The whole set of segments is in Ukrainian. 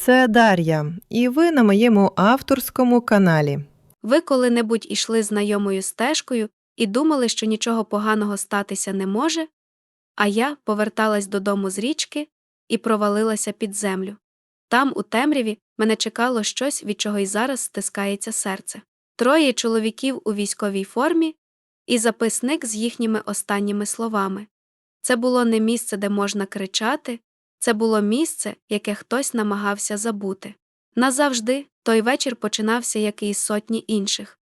це Дар'я, і ви на моєму авторському каналі. Ви коли-небудь ішли знайомою стежкою і думали, що нічого поганого статися не може, а я поверталась додому з річки і провалилася під землю. Там, у темряві, мене чекало щось, від чого й зараз стискається серце. Троє чоловіків у військовій формі і записник з їхніми останніми словами. Це було не місце, де можна кричати, це було місце, яке хтось намагався забути. Назавжди той вечір починався, як і сотні інших.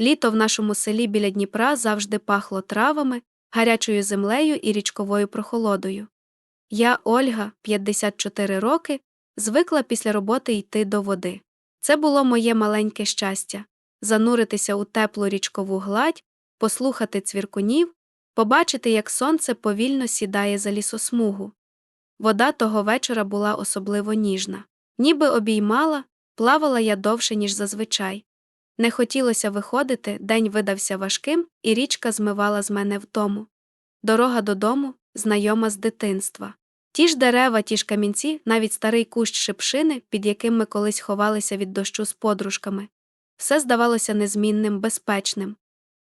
Літо в нашому селі біля Дніпра завжди пахло травами, гарячою землею і річковою прохолодою. Я, Ольга, 54 роки, звикла після роботи йти до води. Це було моє маленьке щастя зануритися у теплу річкову гладь, послухати цвіркунів, побачити, як сонце повільно сідає за лісосмугу. Вода того вечора була особливо ніжна. Ніби обіймала, плавала я довше, ніж зазвичай. Не хотілося виходити, день видався важким, і річка змивала з мене втому. Дорога додому знайома з дитинства. Ті ж дерева, ті ж камінці, навіть старий кущ шипшини, під яким ми колись ховалися від дощу з подружками. Все здавалося незмінним, безпечним.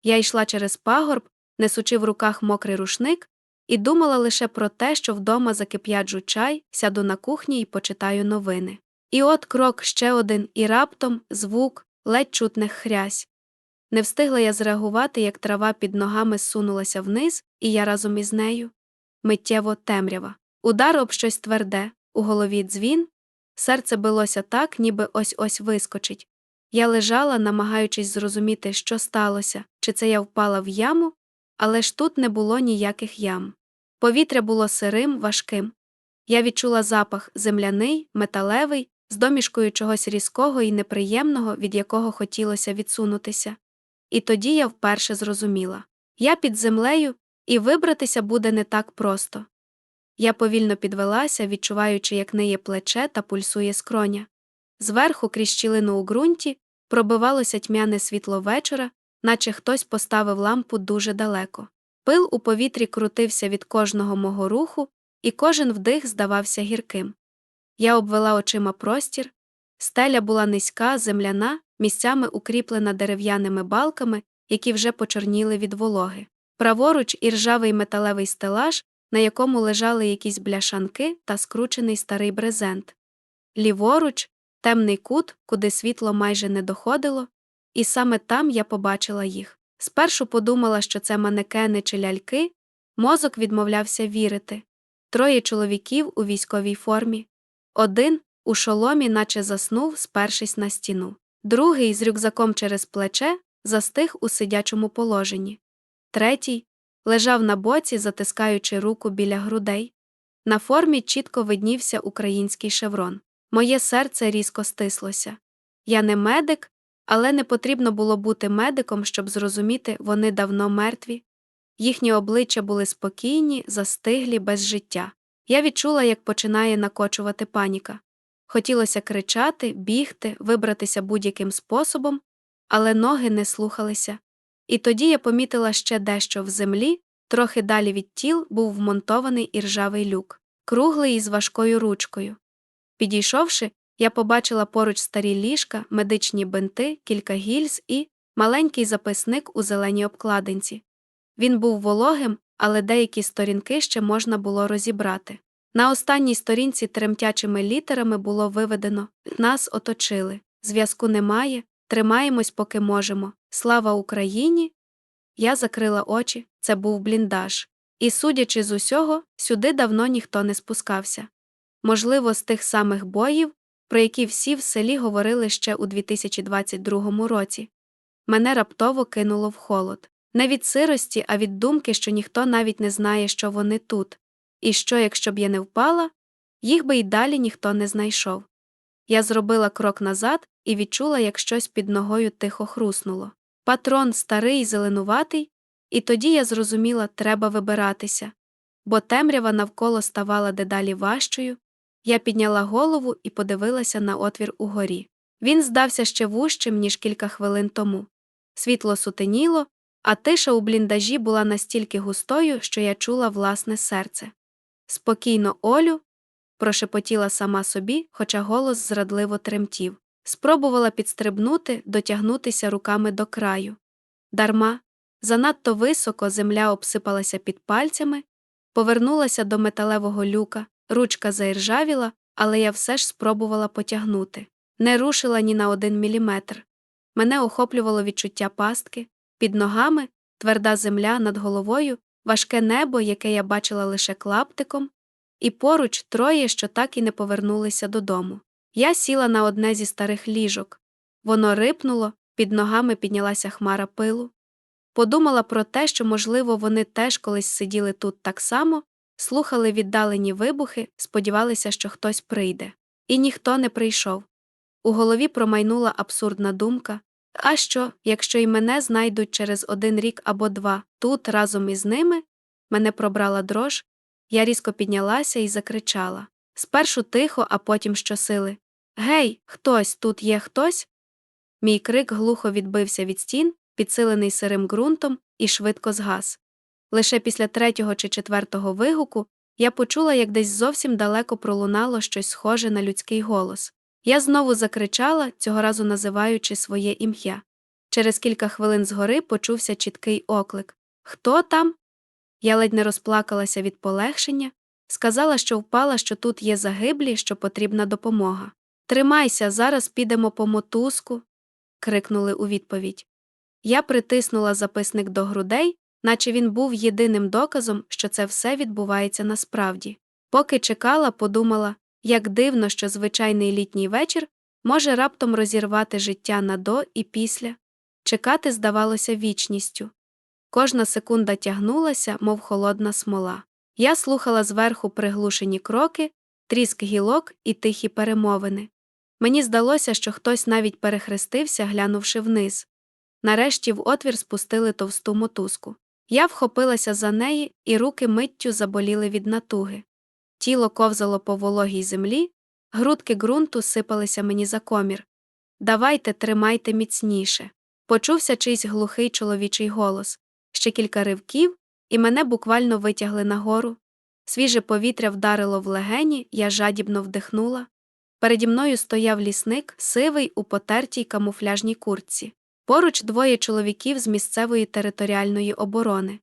Я йшла через пагорб, несучи в руках мокрий рушник, і думала лише про те, що вдома закип'яджу чай, сяду на кухні і почитаю новини. І от крок ще один, і раптом звук, ледь чутних хрясь. Не встигла я зреагувати, як трава під ногами зсунулася вниз, і я разом із нею. Миттєво темрява. Удар об щось тверде, у голові дзвін, серце билося так, ніби ось ось вискочить. Я лежала, намагаючись зрозуміти, що сталося, чи це я впала в яму, але ж тут не було ніяких ям. Повітря було сирим, важким. Я відчула запах земляний, металевий, з домішкою чогось різкого і неприємного, від якого хотілося відсунутися. І тоді я вперше зрозуміла я під землею, і вибратися буде не так просто. Я повільно підвелася, відчуваючи, як неє плече та пульсує скроня. Зверху, крізь щілину у ґрунті, пробивалося тьмяне світло вечора, наче хтось поставив лампу дуже далеко. Пил у повітрі крутився від кожного мого руху, і кожен вдих здавався гірким. Я обвела очима простір, стеля була низька, земляна, місцями укріплена дерев'яними балками, які вже почорніли від вологи. Праворуч іржавий металевий стелаж, на якому лежали якісь бляшанки та скручений старий брезент. Ліворуч темний кут, куди світло майже не доходило, і саме там я побачила їх. Спершу подумала, що це манекени чи ляльки, мозок відмовлявся вірити. Троє чоловіків у військовій формі. Один у шоломі, наче заснув, спершись на стіну. Другий з рюкзаком через плече застиг у сидячому положенні. Третій лежав на боці, затискаючи руку біля грудей. На формі чітко виднівся український шеврон. Моє серце різко стислося. Я не медик, але не потрібно було бути медиком, щоб зрозуміти, вони давно мертві. Їхні обличчя були спокійні, застиглі, без життя. Я відчула, як починає накочувати паніка. Хотілося кричати, бігти, вибратися будь-яким способом, але ноги не слухалися. І тоді я помітила ще дещо в землі, трохи далі від тіл був вмонтований іржавий люк, круглий із важкою ручкою. Підійшовши, я побачила поруч старі ліжка, медичні бинти, кілька гільз і маленький записник у зеленій обкладинці. Він був вологим, але деякі сторінки ще можна було розібрати. На останній сторінці тремтячими літерами було виведено нас оточили. Зв'язку немає, тримаємось, поки можемо. Слава Україні. Я закрила очі, це був бліндаж. І, судячи з усього, сюди давно ніхто не спускався. Можливо, з тих самих боїв, про які всі в селі говорили ще у 2022 році. Мене раптово кинуло в холод. Не від сирості, а від думки, що ніхто навіть не знає, що вони тут, і що, якщо б я не впала, їх би й далі ніхто не знайшов. Я зробила крок назад і відчула, як щось під ногою тихо хруснуло. Патрон старий, зеленуватий, і тоді я зрозуміла, треба вибиратися, бо темрява навколо ставала дедалі важчою. Я підняла голову і подивилася на отвір угорі. Він здався ще вужчим, ніж кілька хвилин тому. Світло сутеніло, а тиша у бліндажі була настільки густою, що я чула власне серце. Спокійно, Олю, прошепотіла сама собі, хоча голос зрадливо тремтів. Спробувала підстрибнути, дотягнутися руками до краю. Дарма, занадто високо земля обсипалася під пальцями, повернулася до металевого люка, ручка заіржавіла, але я все ж спробувала потягнути. Не рушила ні на один міліметр. Мене охоплювало відчуття пастки, під ногами тверда земля над головою, важке небо, яке я бачила лише клаптиком, і поруч троє, що так і не повернулися додому. Я сіла на одне зі старих ліжок. Воно рипнуло, під ногами піднялася хмара пилу. Подумала про те, що, можливо, вони теж колись сиділи тут так само, слухали віддалені вибухи, сподівалися, що хтось прийде. І ніхто не прийшов. У голові промайнула абсурдна думка а що, якщо й мене знайдуть через один рік або два, тут разом із ними? Мене пробрала дрож, я різко піднялася і закричала. Спершу тихо, а потім щосили. Гей, хтось, тут є хтось? Мій крик глухо відбився від стін, підсилений сирим ґрунтом, і швидко згас. Лише після третього чи четвертого вигуку я почула, як десь зовсім далеко пролунало щось схоже на людський голос. Я знову закричала, цього разу називаючи своє ім'я. Через кілька хвилин згори почувся чіткий оклик Хто там? Я ледь не розплакалася від полегшення, сказала, що впала, що тут є загиблі, що потрібна допомога. Тримайся, зараз підемо по мотузку. крикнули у відповідь. Я притиснула записник до грудей, наче він був єдиним доказом, що це все відбувається насправді. Поки чекала, подумала, як дивно, що звичайний літній вечір може раптом розірвати життя на до і після. Чекати здавалося вічністю. Кожна секунда тягнулася, мов холодна смола. Я слухала зверху приглушені кроки, тріск гілок і тихі перемовини. Мені здалося, що хтось навіть перехрестився, глянувши вниз. Нарешті в отвір спустили товсту мотузку. Я вхопилася за неї, і руки миттю заболіли від натуги. Тіло ковзало по вологій землі, грудки ґрунту сипалися мені за комір. Давайте, тримайте міцніше. Почувся чийсь глухий чоловічий голос, ще кілька ривків, і мене буквально витягли нагору. Свіже повітря вдарило в легені, я жадібно вдихнула. Переді мною стояв лісник, сивий у потертій камуфляжній куртці. Поруч двоє чоловіків з місцевої територіальної оборони.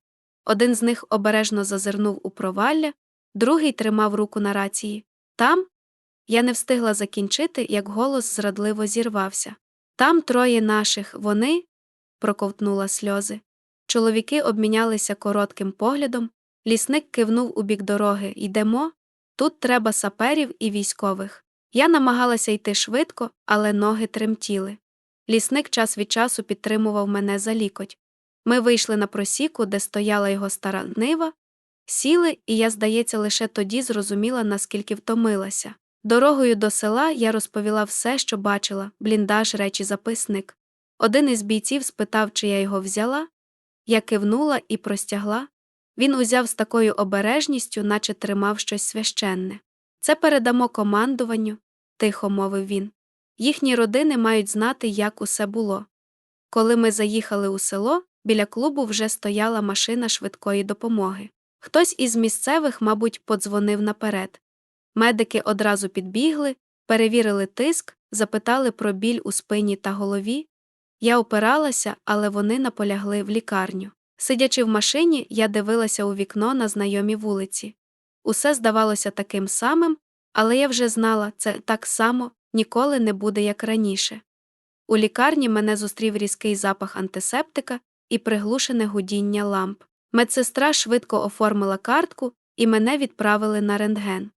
Один з них обережно зазирнув у провалля, другий тримав руку на рації. Там я не встигла закінчити, як голос зрадливо зірвався. Там троє наших, вони. проковтнула сльози. Чоловіки обмінялися коротким поглядом, лісник кивнув у бік дороги йдемо. Тут треба саперів і військових. Я намагалася йти швидко, але ноги тремтіли. Лісник час від часу підтримував мене за лікоть. Ми вийшли на просіку, де стояла його стара нива, сіли, і я, здається, лише тоді зрозуміла, наскільки втомилася. Дорогою до села я розповіла все, що бачила, бліндаж, речі, записник. Один із бійців спитав, чи я його взяла. Я кивнула і простягла. Він узяв з такою обережністю, наче тримав щось священне. Це передамо командуванню, тихо мовив він. Їхні родини мають знати, як усе було. Коли ми заїхали у село, біля клубу вже стояла машина швидкої допомоги. Хтось із місцевих, мабуть, подзвонив наперед. Медики одразу підбігли, перевірили тиск, запитали про біль у спині та голові. Я опиралася, але вони наполягли в лікарню. Сидячи в машині, я дивилася у вікно на знайомі вулиці. Усе здавалося таким самим, але я вже знала, це так само ніколи не буде як раніше. У лікарні мене зустрів різкий запах антисептика і приглушене гудіння ламп. Медсестра швидко оформила картку і мене відправили на рентген.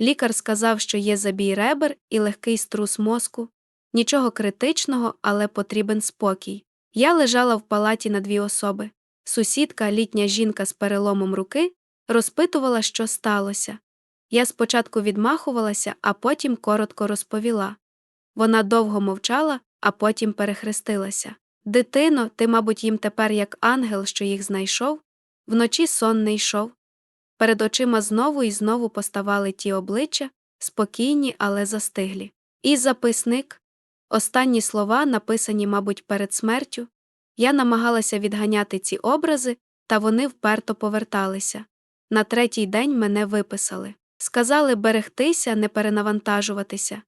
Лікар сказав, що є забій ребер і легкий струс мозку. Нічого критичного, але потрібен спокій. Я лежала в палаті на дві особи. Сусідка, літня жінка з переломом руки, розпитувала, що сталося. Я спочатку відмахувалася, а потім коротко розповіла. Вона довго мовчала, а потім перехрестилася. Дитино, ти, мабуть, їм тепер як ангел, що їх знайшов, вночі сон не йшов. Перед очима знову і знову поставали ті обличчя, спокійні, але застиглі. І записник. Останні слова, написані, мабуть, перед смертю. Я намагалася відганяти ці образи, та вони вперто поверталися. На третій день мене виписали. Сказали берегтися, не перенавантажуватися.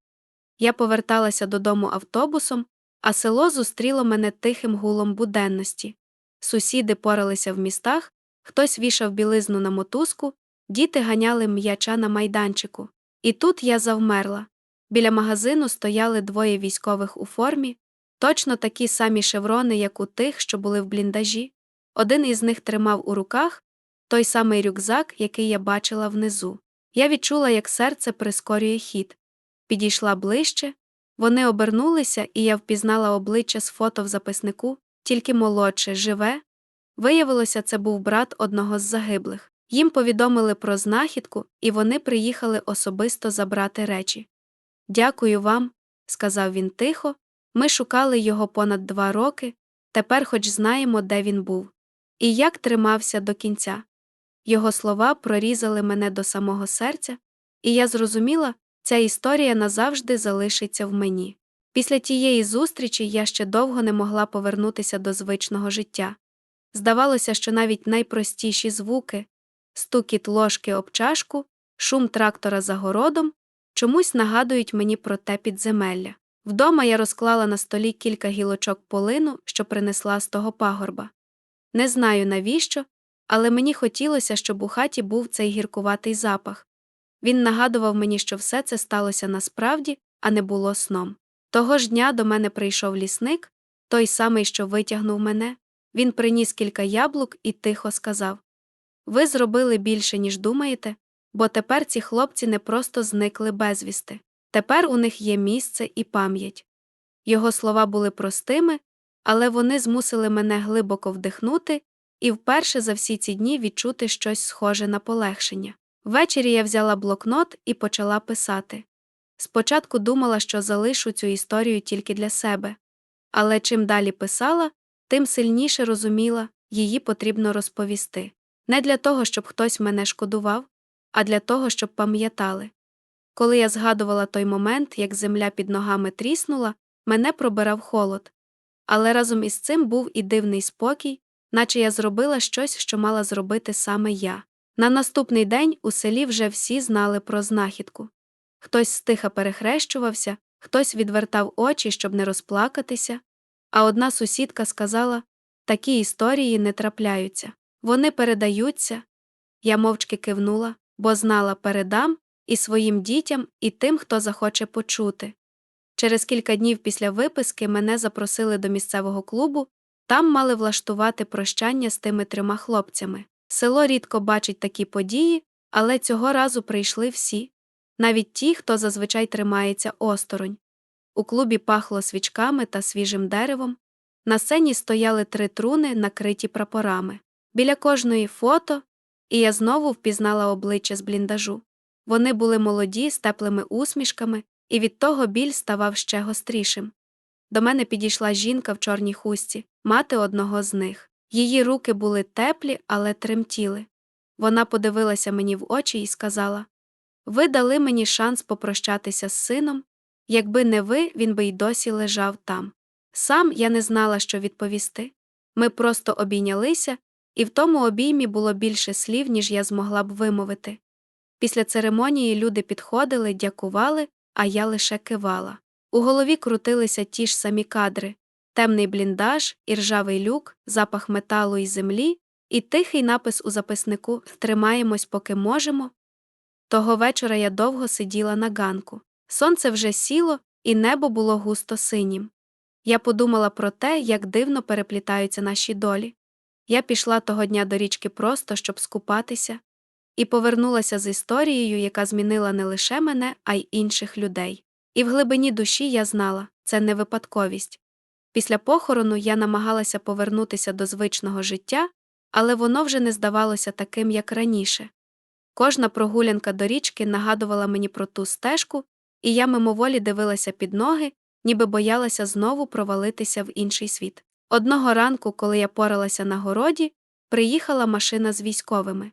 Я поверталася додому автобусом, а село зустріло мене тихим гулом буденності. Сусіди поралися в містах, хтось вішав білизну на мотузку, діти ганяли м'яча на майданчику. І тут я завмерла. Біля магазину стояли двоє військових у формі, точно такі самі шеврони, як у тих, що були в бліндажі. Один із них тримав у руках той самий рюкзак, який я бачила внизу. Я відчула, як серце прискорює хід. Підійшла ближче, вони обернулися, і я впізнала обличчя з фото в записнику, тільки молодше, живе. Виявилося, це був брат одного з загиблих. Їм повідомили про знахідку, і вони приїхали особисто забрати речі. Дякую вам, сказав він тихо. Ми шукали його понад два роки, тепер хоч знаємо, де він був. І як тримався до кінця. Його слова прорізали мене до самого серця, і я зрозуміла, ця історія назавжди залишиться в мені. Після тієї зустрічі я ще довго не могла повернутися до звичного життя. Здавалося, що навіть найпростіші звуки стукіт ложки об чашку, шум трактора за городом чомусь нагадують мені про те підземелля. Вдома я розклала на столі кілька гілочок полину, що принесла з того пагорба. Не знаю навіщо, але мені хотілося, щоб у хаті був цей гіркуватий запах. Він нагадував мені, що все це сталося насправді, а не було сном. Того ж дня до мене прийшов лісник, той самий, що витягнув мене. Він приніс кілька яблук і тихо сказав Ви зробили більше, ніж думаєте, бо тепер ці хлопці не просто зникли безвісти. Тепер у них є місце і пам'ять. Його слова були простими, але вони змусили мене глибоко вдихнути і вперше за всі ці дні відчути щось схоже на полегшення. Ввечері я взяла блокнот і почала писати. Спочатку думала, що залишу цю історію тільки для себе, але чим далі писала, тим сильніше розуміла, її потрібно розповісти. Не для того, щоб хтось мене шкодував, а для того, щоб пам'ятали. Коли я згадувала той момент, як земля під ногами тріснула, мене пробирав холод. Але разом із цим був і дивний спокій, наче я зробила щось, що мала зробити саме я. На наступний день у селі вже всі знали про знахідку. Хтось стиха перехрещувався, хтось відвертав очі, щоб не розплакатися, а одна сусідка сказала такі історії не трапляються. Вони передаються. Я мовчки кивнула, бо знала передам і своїм дітям, і тим, хто захоче почути. Через кілька днів після виписки мене запросили до місцевого клубу, там мали влаштувати прощання з тими трьома хлопцями. Село рідко бачить такі події, але цього разу прийшли всі, навіть ті, хто зазвичай тримається осторонь. У клубі пахло свічками та свіжим деревом. На сцені стояли три труни, накриті прапорами. Біля кожної фото, і я знову впізнала обличчя з бліндажу. Вони були молоді, з теплими усмішками, і від того біль ставав ще гострішим. До мене підійшла жінка в чорній хустці, мати одного з них. Її руки були теплі, але тремтіли. Вона подивилася мені в очі і сказала Ви дали мені шанс попрощатися з сином. Якби не ви, він би й досі лежав там. Сам я не знала, що відповісти. Ми просто обійнялися, і в тому обіймі було більше слів, ніж я змогла б вимовити. Після церемонії люди підходили, дякували, а я лише кивала. У голові крутилися ті ж самі кадри темний бліндаж, іржавий люк, запах металу і землі, і тихий напис у записнику Тримаємось, поки можемо. Того вечора я довго сиділа на ганку. Сонце вже сіло, і небо було густо синім. Я подумала про те, як дивно переплітаються наші долі. Я пішла того дня до річки просто, щоб скупатися, і повернулася з історією, яка змінила не лише мене, а й інших людей. І в глибині душі я знала це не випадковість. Після похорону я намагалася повернутися до звичного життя, але воно вже не здавалося таким, як раніше. Кожна прогулянка до річки нагадувала мені про ту стежку, і я мимоволі дивилася під ноги, ніби боялася знову провалитися в інший світ. Одного ранку, коли я поралася на городі, приїхала машина з військовими.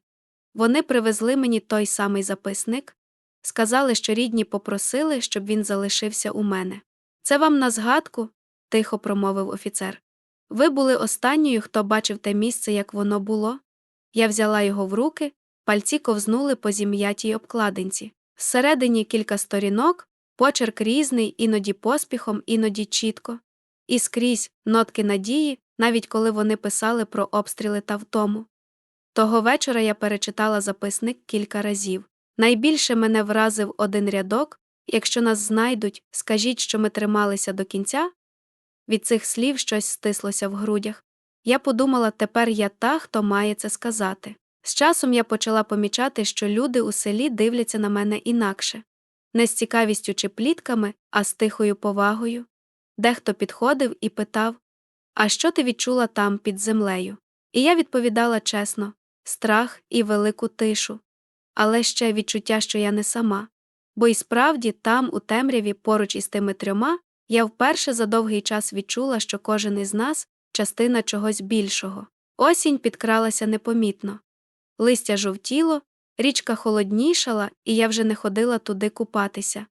Вони привезли мені той самий записник, сказали, що рідні попросили, щоб він залишився у мене. Це вам на згадку, тихо промовив офіцер. Ви були останньою, хто бачив те місце, як воно було. Я взяла його в руки, пальці ковзнули по зім'ятій обкладинці. Всередині кілька сторінок, почерк різний, іноді поспіхом, іноді чітко. І скрізь нотки надії, навіть коли вони писали про обстріли та втому. Того вечора я перечитала записник кілька разів. Найбільше мене вразив один рядок якщо нас знайдуть, скажіть, що ми трималися до кінця. Від цих слів щось стислося в грудях. Я подумала, тепер я та, хто має це сказати. З часом я почала помічати, що люди у селі дивляться на мене інакше не з цікавістю чи плітками, а з тихою повагою. Дехто підходив і питав А що ти відчула там під землею? І я відповідала чесно страх і велику тишу, але ще відчуття, що я не сама. Бо і справді там, у темряві, поруч із тими трьома, я вперше за довгий час відчула, що кожен із нас частина чогось більшого. Осінь підкралася непомітно. Листя жовтіло, річка холоднішала, і я вже не ходила туди купатися.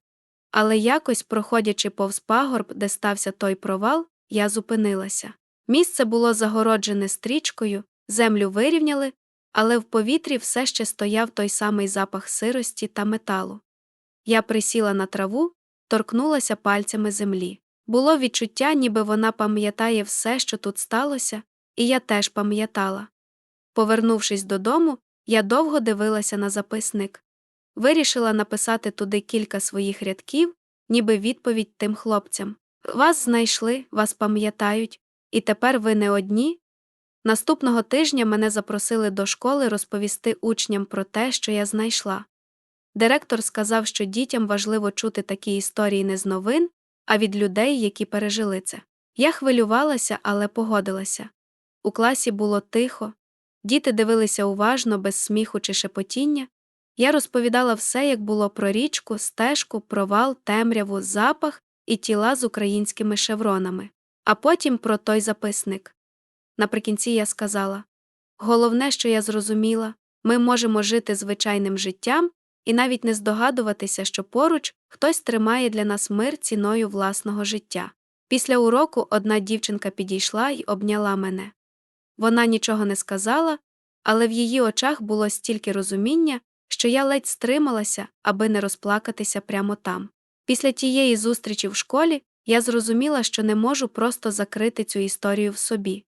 Але якось, проходячи повз пагорб, де стався той провал, я зупинилася. Місце було загороджене стрічкою, землю вирівняли, але в повітрі все ще стояв той самий запах сирості та металу. Я присіла на траву, торкнулася пальцями землі. Було відчуття, ніби вона пам'ятає все, що тут сталося, і я теж пам'ятала. Повернувшись додому, я довго дивилася на записник. Вирішила написати туди кілька своїх рядків, ніби відповідь тим хлопцям. Вас знайшли, вас пам'ятають, і тепер ви не одні. Наступного тижня мене запросили до школи розповісти учням про те, що я знайшла. Директор сказав, що дітям важливо чути такі історії не з новин, а від людей, які пережили це. Я хвилювалася, але погодилася. У класі було тихо, діти дивилися уважно, без сміху чи шепотіння. Я розповідала все, як було про річку, стежку, провал, темряву, запах і тіла з українськими шевронами, а потім про той записник. Наприкінці я сказала головне, що я зрозуміла, ми можемо жити звичайним життям і навіть не здогадуватися, що поруч хтось тримає для нас мир ціною власного життя. Після уроку одна дівчинка підійшла і обняла мене. Вона нічого не сказала, але в її очах було стільки розуміння, що я ледь стрималася, аби не розплакатися прямо там. Після тієї зустрічі в школі я зрозуміла, що не можу просто закрити цю історію в собі.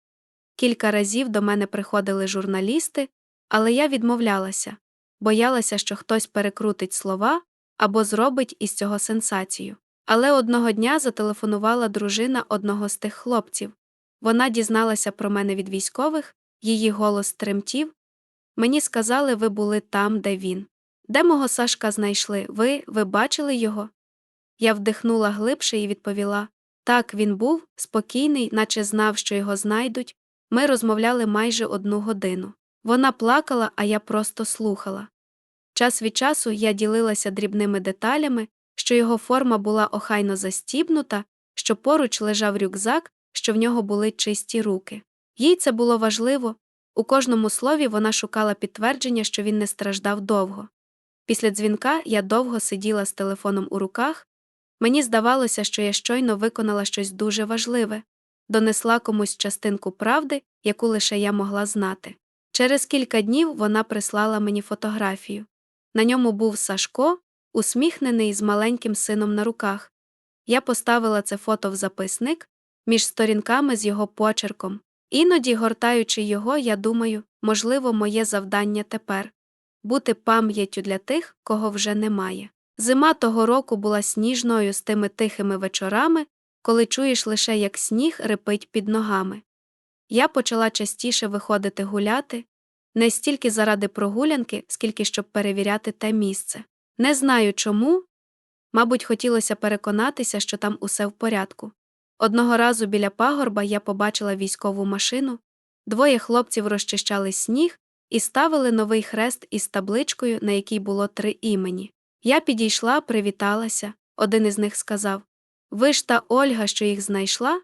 Кілька разів до мене приходили журналісти, але я відмовлялася, боялася, що хтось перекрутить слова або зробить із цього сенсацію. Але одного дня зателефонувала дружина одного з тих хлопців. Вона дізналася про мене від військових, її голос тремтів. Мені сказали, ви були там, де він. Де мого Сашка знайшли? Ви, ви бачили його? Я вдихнула глибше і відповіла так, він був спокійний, наче знав, що його знайдуть. Ми розмовляли майже одну годину. Вона плакала, а я просто слухала. Час від часу я ділилася дрібними деталями, що його форма була охайно застібнута, що поруч лежав рюкзак, що в нього були чисті руки. Їй це було важливо. У кожному слові вона шукала підтвердження, що він не страждав довго. Після дзвінка я довго сиділа з телефоном у руках. Мені здавалося, що я щойно виконала щось дуже важливе, донесла комусь частинку правди, яку лише я могла знати. Через кілька днів вона прислала мені фотографію. На ньому був Сашко, усміхнений з маленьким сином на руках. Я поставила це фото в записник між сторінками з його почерком. Іноді, гортаючи його, я думаю, можливо, моє завдання тепер бути пам'яттю для тих, кого вже немає. Зима того року була сніжною з тими тихими вечорами, коли чуєш лише, як сніг рипить під ногами. Я почала частіше виходити гуляти, не стільки заради прогулянки, скільки щоб перевіряти те місце. Не знаю чому. Мабуть, хотілося переконатися, що там усе в порядку. Одного разу біля пагорба я побачила військову машину, двоє хлопців розчищали сніг і ставили новий хрест із табличкою, на якій було три імені. Я підійшла, привіталася. Один із них сказав Ви ж та Ольга, що їх знайшла?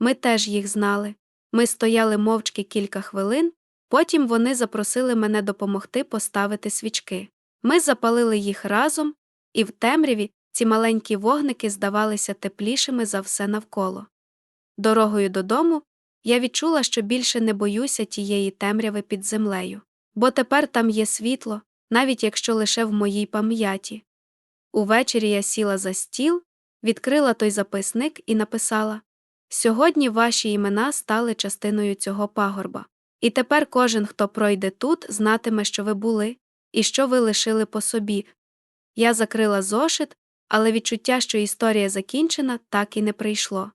Ми теж їх знали. Ми стояли мовчки кілька хвилин, потім вони запросили мене допомогти поставити свічки. Ми запалили їх разом, і в темряві ці маленькі вогники здавалися теплішими за все навколо. Дорогою додому я відчула, що більше не боюся тієї темряви під землею. бо тепер там є світло, навіть якщо лише в моїй пам'яті. Увечері я сіла за стіл, відкрила той записник і написала Сьогодні ваші імена стали частиною цього пагорба. І тепер кожен, хто пройде тут, знатиме, що ви були, і що ви лишили по собі. Я закрила зошит, але відчуття, що історія закінчена, так і не прийшло.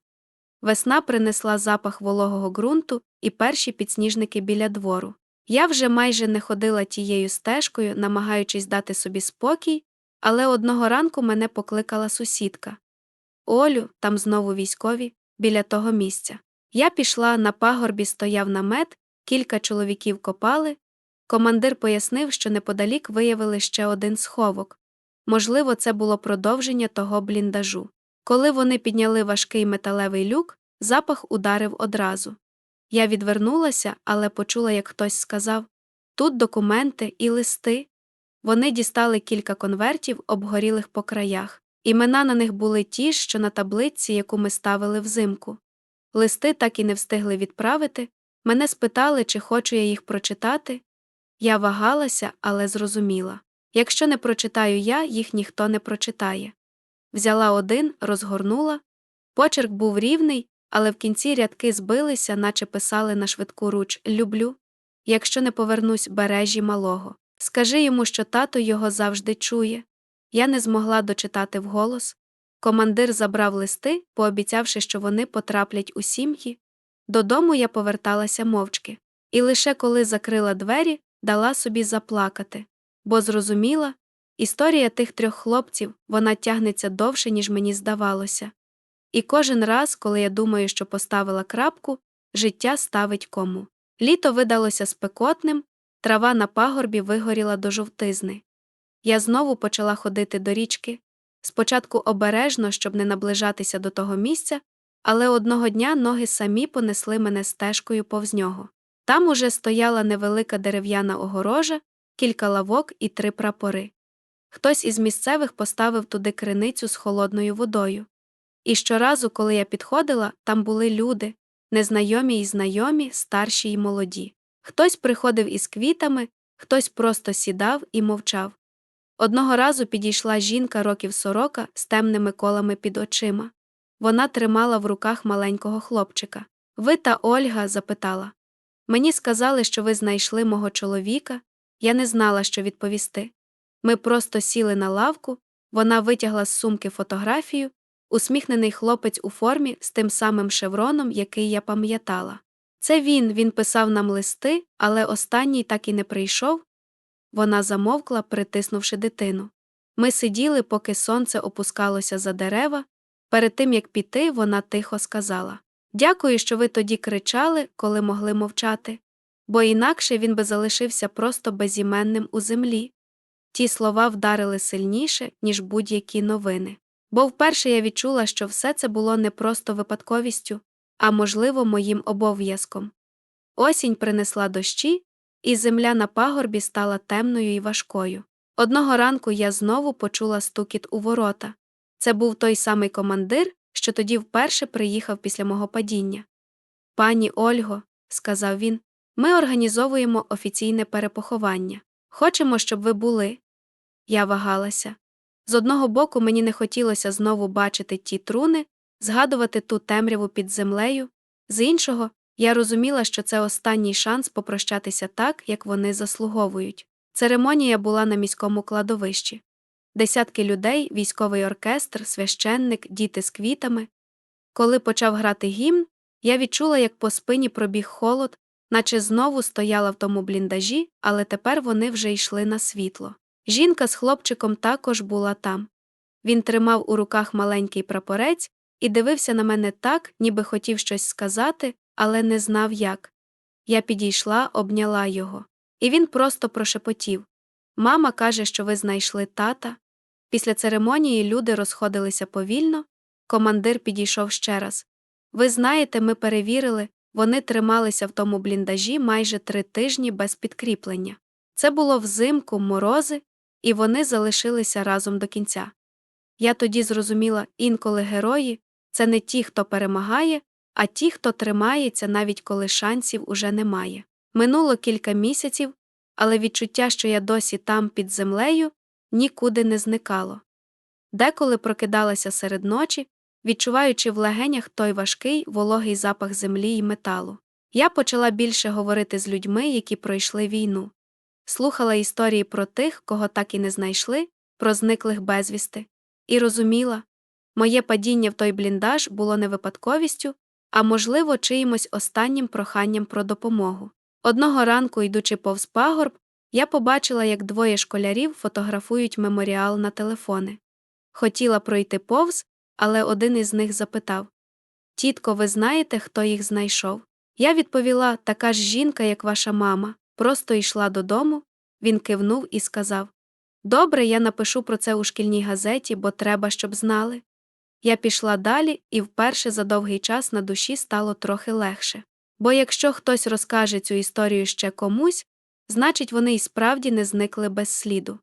Весна принесла запах вологого ґрунту і перші підсніжники біля двору. Я вже майже не ходила тією стежкою, намагаючись дати собі спокій, але одного ранку мене покликала сусідка. Олю, там знову військові, біля того місця. Я пішла, на пагорбі стояв намет, кілька чоловіків копали. Командир пояснив, що неподалік виявили ще один сховок. Можливо, це було продовження того бліндажу. Коли вони підняли важкий металевий люк, запах ударив одразу. Я відвернулася, але почула, як хтось сказав тут документи і листи. Вони дістали кілька конвертів, обгорілих по краях. Імена на них були ті, що на таблиці, яку ми ставили взимку. Листи так і не встигли відправити. Мене спитали, чи хочу я їх прочитати. Я вагалася, але зрозуміла якщо не прочитаю я, їх ніхто не прочитає. Взяла один, розгорнула. Почерк був рівний, але в кінці рядки збилися, наче писали на швидку руч Люблю. Якщо не повернусь бережі малого. Скажи йому, що тато його завжди чує. Я не змогла дочитати вголос. Командир забрав листи, пообіцявши, що вони потраплять у сім'ї. Додому я поверталася мовчки, і лише коли закрила двері, дала собі заплакати, бо зрозуміла, історія тих трьох хлопців вона тягнеться довше, ніж мені здавалося. І кожен раз, коли я думаю, що поставила крапку, життя ставить кому. Літо видалося спекотним, трава на пагорбі вигоріла до жовтизни. Я знову почала ходити до річки, спочатку обережно, щоб не наближатися до того місця, але одного дня ноги самі понесли мене стежкою повз нього. Там уже стояла невелика дерев'яна огорожа, кілька лавок і три прапори. Хтось із місцевих поставив туди криницю з холодною водою. І щоразу, коли я підходила, там були люди, незнайомі й знайомі, старші й молоді. Хтось приходив із квітами, хтось просто сідав і мовчав. Одного разу підійшла жінка років сорока з темними колами під очима. Вона тримала в руках маленького хлопчика. Ви та Ольга запитала. Мені сказали, що ви знайшли мого чоловіка. Я не знала, що відповісти. Ми просто сіли на лавку, вона витягла з сумки фотографію, усміхнений хлопець у формі з тим самим шевроном, який я пам'ятала. Це він, він писав нам листи, але останній так і не прийшов. Вона замовкла, притиснувши дитину. Ми сиділи, поки сонце опускалося за дерева. Перед тим як піти, вона тихо сказала Дякую, що ви тоді кричали, коли могли мовчати, бо інакше він би залишився просто безіменним у землі. Ті слова вдарили сильніше, ніж будь-які новини. Бо вперше я відчула, що все це було не просто випадковістю, а можливо, моїм обов'язком. Осінь принесла дощі, і земля на пагорбі стала темною і важкою. Одного ранку я знову почула стукіт у ворота. Це був той самий командир, що тоді вперше приїхав після мого падіння. Пані Ольго, сказав він, ми організовуємо офіційне перепоховання. Хочемо, щоб ви були. Я вагалася. З одного боку, мені не хотілося знову бачити ті труни, згадувати ту темряву під землею, з іншого, я розуміла, що це останній шанс попрощатися так, як вони заслуговують. Церемонія була на міському кладовищі. Десятки людей, військовий оркестр, священник, діти з квітами. Коли почав грати гімн, я відчула, як по спині пробіг холод, наче знову стояла в тому бліндажі, але тепер вони вже йшли на світло. Жінка з хлопчиком також була там. Він тримав у руках маленький прапорець і дивився на мене так, ніби хотів щось сказати, але не знав як. Я підійшла, обняла його, і він просто прошепотів Мама каже, що ви знайшли тата. Після церемонії люди розходилися повільно. Командир підійшов ще раз. Ви знаєте, ми перевірили, вони трималися в тому бліндажі майже три тижні без підкріплення. Це було взимку, морози, і вони залишилися разом до кінця. Я тоді зрозуміла, інколи герої це не ті, хто перемагає, а ті, хто тримається, навіть коли шансів уже немає. Минуло кілька місяців, але відчуття, що я досі там під землею, нікуди не зникало. Деколи прокидалася серед ночі, відчуваючи в легенях той важкий вологий запах землі й металу. Я почала більше говорити з людьми, які пройшли війну, слухала історії про тих, кого так і не знайшли, про зниклих безвісти, і розуміла, моє падіння в той бліндаж було не випадковістю, а можливо, чиїмось останнім проханням про допомогу. Одного ранку, йдучи повз пагорб, я побачила, як двоє школярів фотографують меморіал на телефони. Хотіла пройти повз, але один із них запитав Тітко, ви знаєте, хто їх знайшов? Я відповіла така ж жінка, як ваша мама, просто йшла додому. Він кивнув і сказав Добре, я напишу про це у шкільній газеті, бо треба, щоб знали. Я пішла далі, і вперше за довгий час на душі стало трохи легше. Бо якщо хтось розкаже цю історію ще комусь, значить вони й справді не зникли без сліду.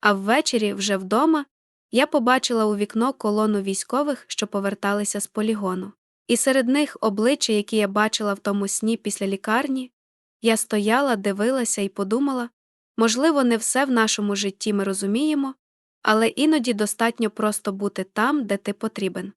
А ввечері, вже вдома, я побачила у вікно колону військових, що поверталися з полігону. І серед них обличчя, які я бачила в тому сні після лікарні, я стояла, дивилася і подумала можливо, не все в нашому житті ми розуміємо, але іноді достатньо просто бути там, де ти потрібен.